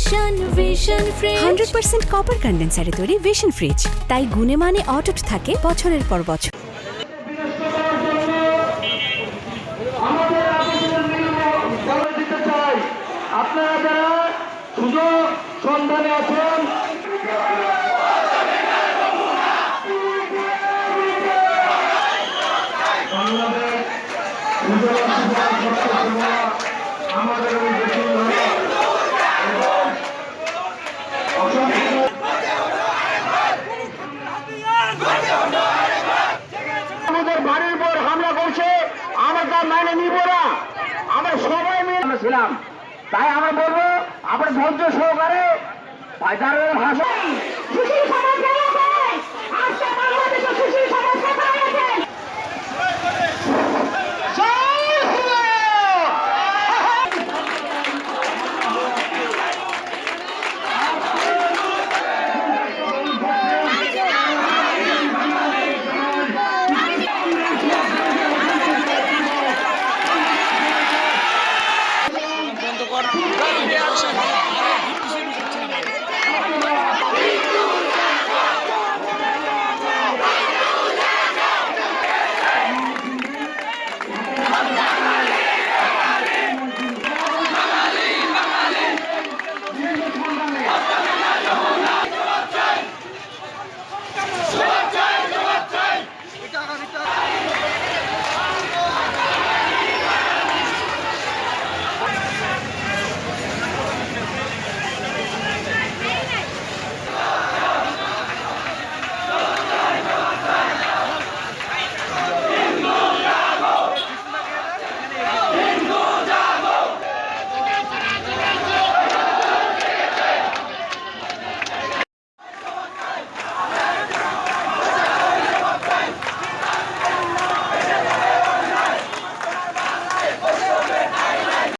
Vision Vision fridge hundred percent copper কন্ডেন্সারে তৈরি Vision fridge তাই গুণে মানে অটুট থাকে বছরের পর বছর। আমাদের আবেদনের নিয়ম বলে দিতে চাই। আপনারা যারা সুযোগ সন্ধানে আছেন। আমাদের আমরা মানে নিব আমরা সবাই মিলে ছিলাম। তাই আমরা বলব আমরা ধৈর্য সহকারে ভাষা Thank you.